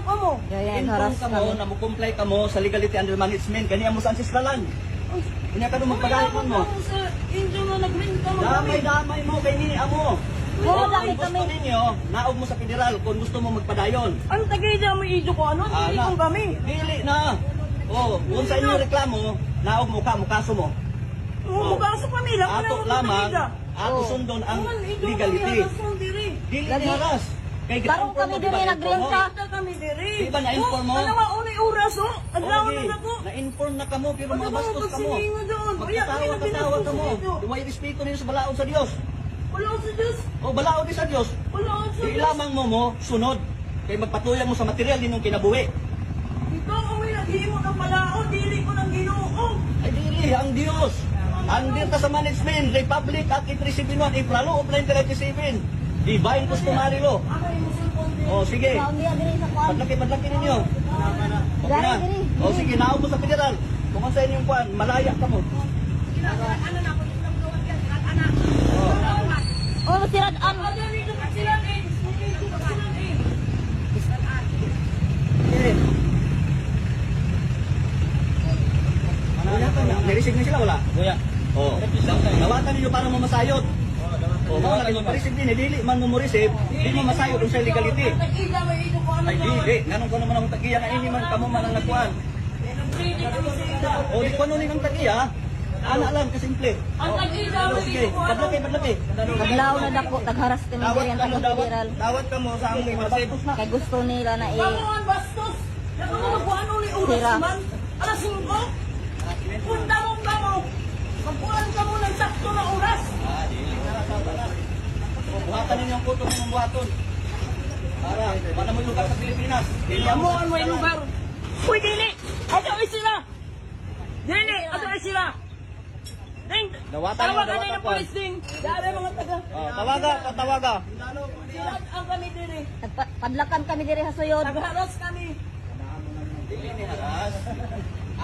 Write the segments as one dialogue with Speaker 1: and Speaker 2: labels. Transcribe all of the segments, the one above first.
Speaker 1: na mo ka mo.
Speaker 2: Yan, haras ka mo, na mo-comply ka mo sa legality under management. Kaniya mo sa ancestralan. Kanya ka doon magpagalit mo.
Speaker 1: Sa inyo na nagminta mo kami.
Speaker 2: Damay-damay mo kay nini amo.
Speaker 1: Oo, dami
Speaker 2: gusto
Speaker 1: kami.
Speaker 2: ninyo, naog mo sa federal kung gusto mo magpadayon.
Speaker 1: Ang tagay dyan mo idyo ko ano? Hindi
Speaker 2: Ana.
Speaker 1: kong kami.
Speaker 2: Dili na. Oh, kung sa inyo reklamo, naog mo ka, mukaso mo.
Speaker 1: Mumukha sa kami lang.
Speaker 2: Ato lamang, ato sundon ang legality. Dili ni haras. Kay
Speaker 3: Barong kami
Speaker 2: di
Speaker 3: diri.
Speaker 1: Kita kami diri.
Speaker 2: Di ba na-inform mo?
Speaker 1: Oh, mo, unay oras oh. Adlaw na ako.
Speaker 2: na-inform na kamo pero
Speaker 1: Ano
Speaker 2: mga
Speaker 1: ba
Speaker 2: bastos
Speaker 1: ang
Speaker 2: kamo. Magkatawa katawa kamo.
Speaker 1: ninyo.
Speaker 2: Duway respeto ninyo sa balaod sa Dios.
Speaker 1: Wala ko sa Diyos.
Speaker 2: O balaod din sa Dios.
Speaker 1: Wala ko sa
Speaker 2: Di
Speaker 1: Diyos.
Speaker 2: lamang mo mo sunod kay magpatuyan mo sa material ninyong kinabuhi.
Speaker 1: Ikaw ang may naghimo ng palaon. Dili ko ng ginoo.
Speaker 2: Ay dili ang Dios. Andir ta sa management, Republic Act 371, Aprilo of 1997. Divine customary law.
Speaker 1: Ako yung musulpon din.
Speaker 2: O sige,
Speaker 3: sa
Speaker 2: padlaki padlaki ninyo. Okay
Speaker 3: Dali,
Speaker 2: na.
Speaker 3: diri.
Speaker 2: O sige, mo sa federal. Kung sa inyong kuan, malaya ka mo.
Speaker 1: Ano na ako yung nagluwag yan. Anak.
Speaker 3: Oh, sirad an.
Speaker 2: Nireceive na sila wala? Kuya. Oh. Nawatan ninyo para mamasayot. Oh, mo na pa-receive din, eh, dili man mo mo-receive, di mo masayot kung sa legality.
Speaker 1: Mo
Speaker 2: Ay dili, ganun ko naman ang tagiya na ini man kamo man ang nakuan. O di ko nun ang tagiya, ana lang kasimple.
Speaker 1: Ang nag-ida mo
Speaker 2: O
Speaker 1: ano.
Speaker 2: padlaki padlaki.
Speaker 3: Naglaw na dako tagharas kami diri ang
Speaker 2: ka mo,
Speaker 3: taga
Speaker 2: dawat.
Speaker 3: federal.
Speaker 2: Dawat ka mo sa among imasib.
Speaker 3: Kay gusto nila na i
Speaker 1: Kamu ang bastos. Naku mo kung ano ni uras
Speaker 3: Sira.
Speaker 1: man. Alas 5. Punta mo ka mo. Magkuhan ka mo ng sakto na oras.
Speaker 2: Buhatan ninyo ang kuto ng buhaton. Para, para mo lugar sa Pilipinas.
Speaker 1: Kamu ang may lugar. Uy, dili. Ato ay sila. Dili, ato ay sila. Ding,
Speaker 2: Dawatan
Speaker 1: tawa
Speaker 2: mo,
Speaker 1: ka na
Speaker 2: dawatan
Speaker 1: ng
Speaker 2: po.
Speaker 1: police ding. Dali mga taga.
Speaker 2: Oh, tawaga, tatawaga.
Speaker 1: Sila ang kami dili.
Speaker 3: Padlakan kami diri sa suyod.
Speaker 1: Nagharos kami.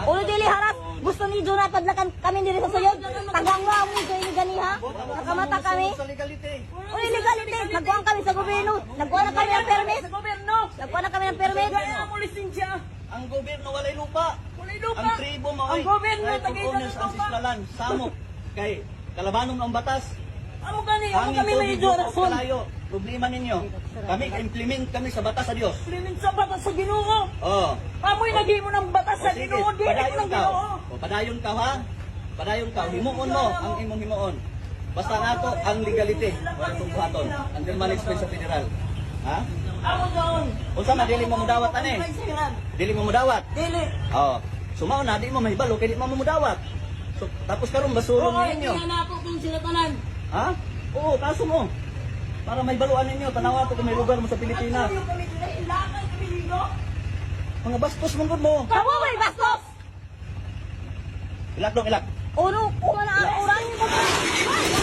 Speaker 3: Ulo dili haras. Gusto ni Juna padlakan kami diri sa suyod. Tagangwa mo kay ni ganiha. Nakamata kami.
Speaker 2: Sa legality.
Speaker 3: Ulo legality. Nagkuhan kami sa gobyerno. Nagkuha na kami ng permit.
Speaker 1: Sa gobyerno.
Speaker 3: Nagkuha na kami ng permit.
Speaker 1: Gaya mo lisensya.
Speaker 2: Ang gobyerno walay lupa.
Speaker 1: Kulay lupa.
Speaker 2: Ang tribo mo
Speaker 1: Ang gobyerno tagay
Speaker 2: ang
Speaker 1: lupa.
Speaker 2: sislalan, samok kay kalabanon ng batas.
Speaker 1: Amo kani, amo kami rason.
Speaker 2: kalayo. Problema ninyo. Kami ka-implement kami sa batas sa Dios.
Speaker 1: Limin sa batas sa Ginoo.
Speaker 2: Oh.
Speaker 1: Amoy naghimo ng batas sa
Speaker 2: O, sige,
Speaker 1: Ginoo, ko
Speaker 2: padayon
Speaker 1: ng. Ginoo.
Speaker 2: O, padayon ka ha. Padayon ka. Himuon mo ang imong himuon. Basta nato ang legality. Wala itong buhaton. Until management sa federal. Ha?
Speaker 1: Amo doon.
Speaker 2: Unsa man dili mo mudawat ani?
Speaker 1: May.
Speaker 2: Dili mo mudawat.
Speaker 1: Dili.
Speaker 2: Oh. Sumao na di mo mahibalo kay di mo mudawat. So, tapos karon basulong
Speaker 1: Oo,
Speaker 2: ninyo.
Speaker 1: hindi na ako kung sila tanan.
Speaker 2: Ha? Oo, kaso mo. Para may baluan ninyo, tanawa to kung may lugar mo sa Pilipinas.
Speaker 1: Ang kami dili, ilakay kami dito.
Speaker 2: Mga bastos mong good mo.
Speaker 3: Kamu may bastos.
Speaker 2: Ilak dong, ilak.
Speaker 3: Uno, kuma na ang orang mo. Kamu.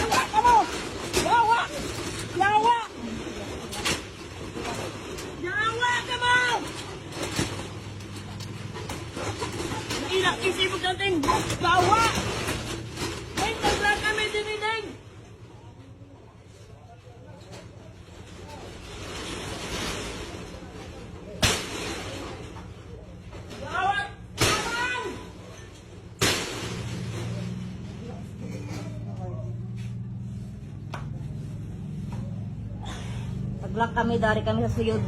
Speaker 3: Paglak kami dari kami sa suyod.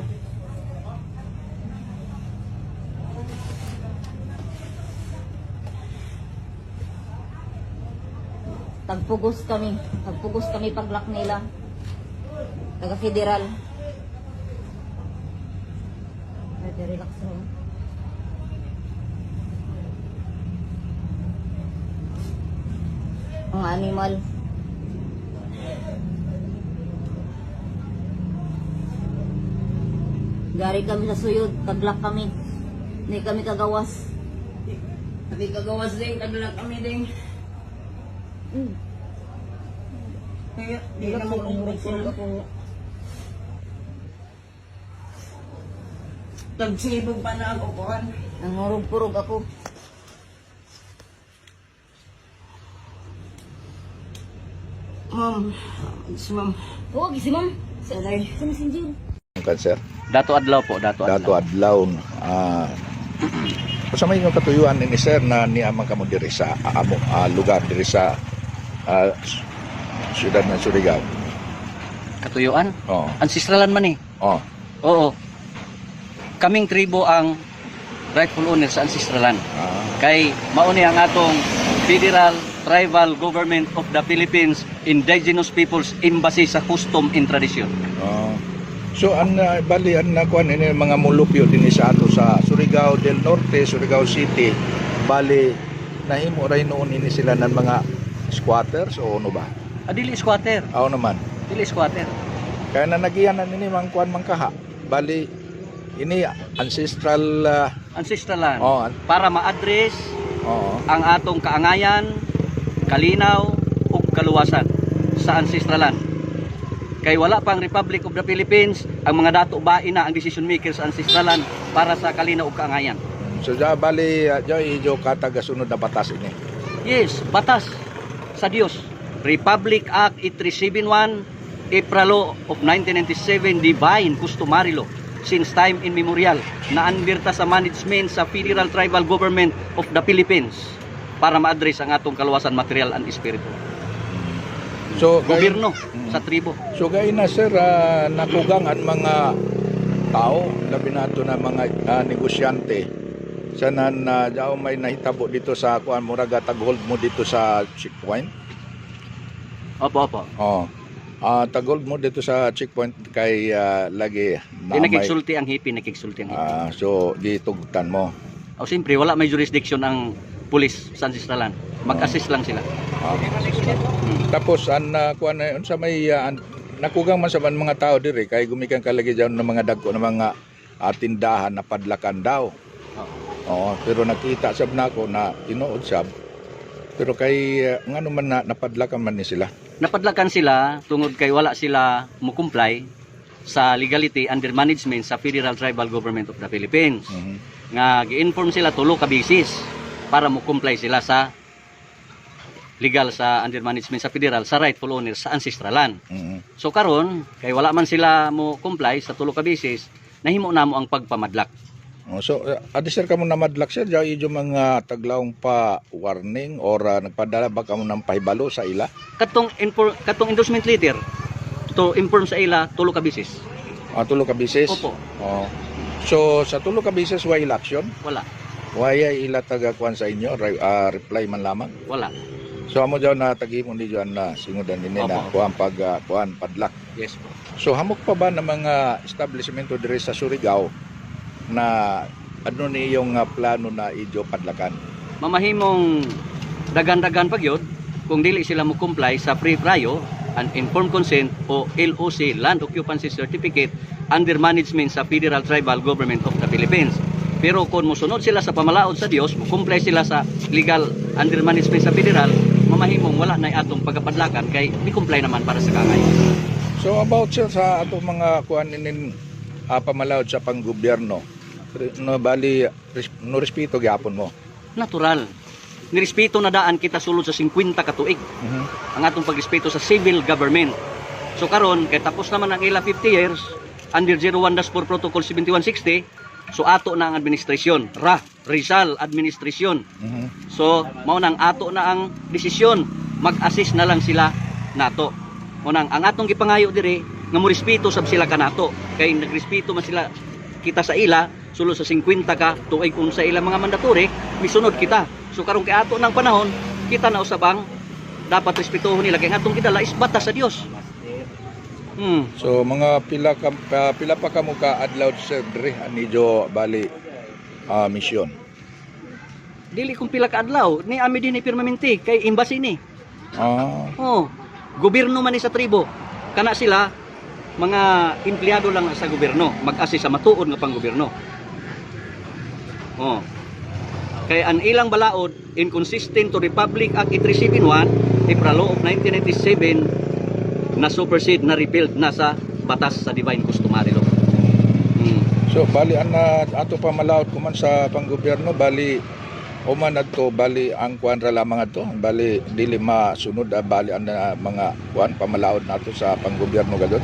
Speaker 3: Tagpugos kami. Tagpugos kami paglak nila. Taga federal. Ready, relax mo. Mga animal. Gari kami sa suyod, taglak kami. Hindi kami kagawas.
Speaker 1: Hindi kagawas ding, taglak kami ding.
Speaker 3: Hmm.
Speaker 1: Kaya, di na mo kung sila. Tagsibog pa na ako, kuhan.
Speaker 3: Nangurog-purog ako.
Speaker 1: Ma'am, si ma'am.
Speaker 3: Oo, gisi ma'am. Sanay. Sa messenger.
Speaker 4: Cancer.
Speaker 5: Dato adlaw po, dato
Speaker 4: Dato adlaw. Ah, sa may katuyuan ni sir na niamang kamo diri sa amo ah, lugar diri sa ah, siyudad ng Surigao.
Speaker 5: Katuyuan.
Speaker 4: Oh,
Speaker 5: Ancestralan man eh.
Speaker 4: oh.
Speaker 5: Oo. Kaming tribo ang rightful owner sa Ancestralan.
Speaker 4: Ah,
Speaker 5: Kay mauni ang atong Federal Tribal Government of the Philippines Indigenous Peoples Embassy sa Custom and Tradition.
Speaker 4: oh. So an uh, bali an nakuan ini mga mulupyo dinhi sa ato sa Surigao del Norte, Surigao City. Bali nahimo ray noon ini sila ng mga squatters o ano ba?
Speaker 5: Adili squatter.
Speaker 4: Aw naman.
Speaker 5: Dili squatter.
Speaker 4: Kaya na nagiyan na nini mang kuan mang kaha. Bali ini ancestral ah,
Speaker 5: Ancestralan.
Speaker 4: oh, an-
Speaker 5: Para ma-address
Speaker 4: oh,
Speaker 5: ang atong kaangayan, kalinaw ug kaluwasan sa ancestralan. Kay wala pang Republic of the Philippines, ang mga dato bain na ang decision maker sa ancestralan para sa kalinaw ug kaangayan.
Speaker 4: So ja bali ja ijo katagasunod na batas ini.
Speaker 5: Yes, batas sa Dios. Republic Act 8371, April Law of 1997, Divine Customary Law since time immemorial na anbirta sa management sa Federal Tribal Government of the Philippines para ma-address ang atong kaluwasan material and spiritual.
Speaker 4: So
Speaker 5: Gobyerno
Speaker 4: Mm.
Speaker 5: sa tribo.
Speaker 4: So gay na sir ah, nakugang ang mga tao labi nato na mga ah, negosyante sana na daw may nahitabo dito sa kuan muraga taghold mo dito sa checkpoint.
Speaker 5: Opo, opo.
Speaker 4: Oh. Ah taghold mo dito sa checkpoint kay ah, lagi
Speaker 5: Di nakiksulti ang hipi, nakiksulti ang hipi.
Speaker 4: Ah, so gitugtan mo.
Speaker 5: O siyempre, wala may jurisdiction ang pulis sa ancestralan. Mag-assist lang sila.
Speaker 4: Ah. Tapos an uh, kuan na unsa may ah, an- nakugang man sa man mga tao diri kay gumikan kalagi daw ng mga dagko ng mga ah, tindahan na padlakan daw. Oo, pero nakita sab nako na tinuod sab. Pero kay uh, ngano man na napadlakan man ni sila.
Speaker 5: napadlakan sila tungod kay wala sila mo-comply sa legality under management sa Federal Tribal Government of the Philippines.
Speaker 4: Mhm.
Speaker 5: Nga gi-inform sila tulo ka bisis para mo-comply sila sa legal sa under management sa federal sa rightful owner sa ancestralan.
Speaker 4: Mhm.
Speaker 5: So karon kay wala man sila mo comply sa tulo ka bisis, nahimo namo ang pagpamadlak.
Speaker 4: Oh, so uh, adisir ka mo na madlak sir ja ijo mga taglawong pa warning or ah, nagpadala ba ka mo ng pahibalo sa ila?
Speaker 5: Katong infor, katong endorsement letter to inform sa ila tulo ka bisis.
Speaker 4: Ah, tulo ka bisis?
Speaker 5: Opo,
Speaker 4: Oh. So sa tulo ka bisis wa election?
Speaker 5: wala,
Speaker 4: Waya ila taga kuan sa inyo, ah, reply man lamang.
Speaker 5: wala.
Speaker 4: So amo daw na tagimo ni Juan na singudan din na kuan pag ah, kuan padlak.
Speaker 5: Yes po.
Speaker 4: So hamok pa ba ng mga establishmento diri sa Surigao na ano ni yung ah, plano na ijo padlakan?
Speaker 5: mamahimong dagan-dagan pagyod kung dili sila mo comply sa free prayo and informed consent o LOC Land Occupancy Certificate under management sa Federal Tribal Government of the Philippines. Pero kung musunod sila sa pamalaod sa Dios, mo comply sila sa legal under management sa federal, mamahimong wala na atong pagkapadlakan kay mi comply naman para sa kangay.
Speaker 4: So about sir sa ato mga kuan inin ah, pamalawod sa panggobyerno, no bali no respeto gyapon mo.
Speaker 5: Natural. Nirespeto na daan kita sulod sa 50 ka tuig. ang atong pagrespeto sa civil government. So karon kay tapos naman ang ila 50 years under 01-4 Protocol 7160 so ato na ang administrasyon. Ra Rizal administrasyon.
Speaker 4: Mhm.
Speaker 5: so mao nang ato na ang desisyon. Mag-assist na lang sila nato. Mo nang ang atong gipangayo dire nga mo respeto sab sila kanato kay nagrespeto man sila kita sa ila sulo sa 50 ka tuig kung sa ila mga mandatory misunod kita. So karon kay ato ng panahon kita na usabang dapat respetuhon nila. Kay atong gidala is batas sa Dios hmm
Speaker 4: So mga pila ka pa- pila pa kamo ka adlaw sir diri anijo bali ah, mission.
Speaker 5: dili kung pila ka adlaw ni ami din ni permanente kay embassy ni
Speaker 4: Ah,
Speaker 5: oh gobyerno man ni sa tribo kana sila mga empleyado lang sa gobyerno, mag-assist sa matuod nga pang gobyerno. Oh. Kay ang ilang balaod inconsistent to Republic Act 8371 April of 1997 na supersede na repealed na sa batas sa divine customary law. Hmm.
Speaker 4: So bali an na ato pa malawot kuman sa panggobyerno bali uman adto bali ang kuan ra lamang adto bali dili masunod ah, bali ang na mga kuan pamalawod nato sa panggobyerno gadot.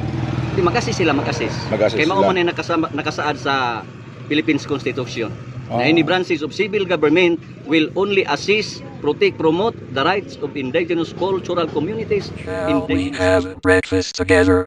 Speaker 5: Di mag-assist sila, mag-assist.
Speaker 4: Mag-assist
Speaker 5: Kay
Speaker 4: sila.
Speaker 5: mao man ay nakasama, nakasaad sa Philippines Constitution. Na
Speaker 4: Ah.
Speaker 5: any branches of civil government will only assist, protect, promote the rights of indigenous cultural communities,
Speaker 6: Shall we have breakfast together?